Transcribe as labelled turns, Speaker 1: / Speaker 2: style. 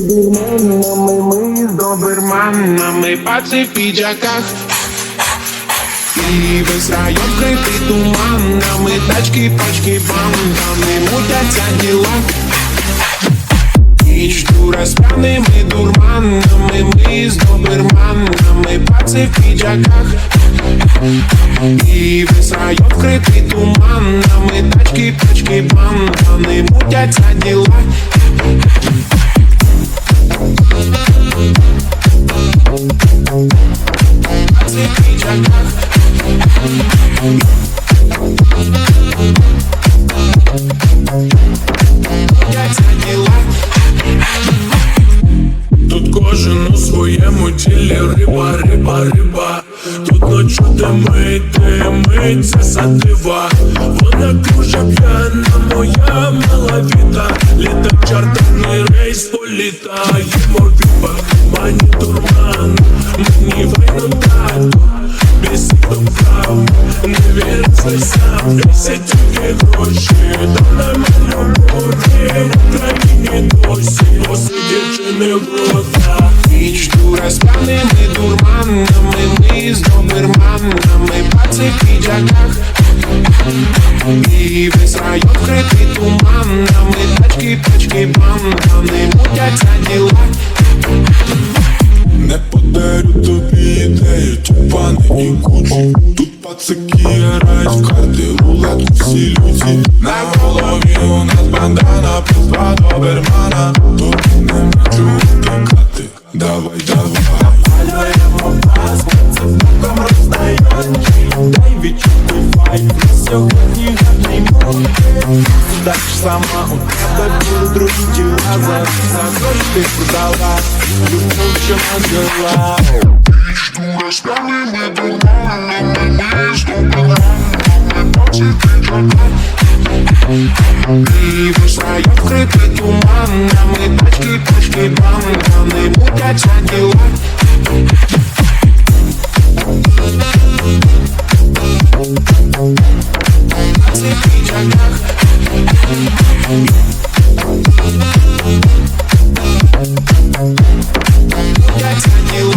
Speaker 1: дурманами, ми з доберманами, паци в піджаках. І весь район вкритий туманами, тачки, пачки, бандами, мутяться діла. Ніч дура з п'яними дурманами, ми з доберманами, паци в піджаках. І весь район вкритий туманами, тачки, пачки, бандами, мутяться діла.
Speaker 2: Тут кожен у своєму тілі риба, риба, риба. Тут ночу димить, димить, це сатива. Вона дуже п'яна, моя мала віта. Літа чартерний рейс політає морпіба. Мані дурман, мені вайну тільки гроші, та нормально любові. В Україні досі, досі дівчини в ротах.
Speaker 1: Ніч дура з п'яними дурманами, ми з доберманами, паци в піджаках. І весь район вкритий туманами, тачки, пачки, бандани, мутяться діла.
Speaker 2: Не подарю тобі ідею, тюпани і кучі Тут пацаки грають в карти, рулетку всі люті На голові у нас бандана, плюс два добермана. Тут чого втикати, давай, давай.
Speaker 3: Малюємо паспорт, це боком роздаючи Дай відчути на сьогодні гарний мод Так ж сама у тебе були другі тіла За, за гроші ти продала Любов, що нажила
Speaker 1: Дура з п'яними дурманами, ми Київ Шай вкритий туманами Тачки, тачки, банками Мутяться діла На цих піджаках Мутяться діла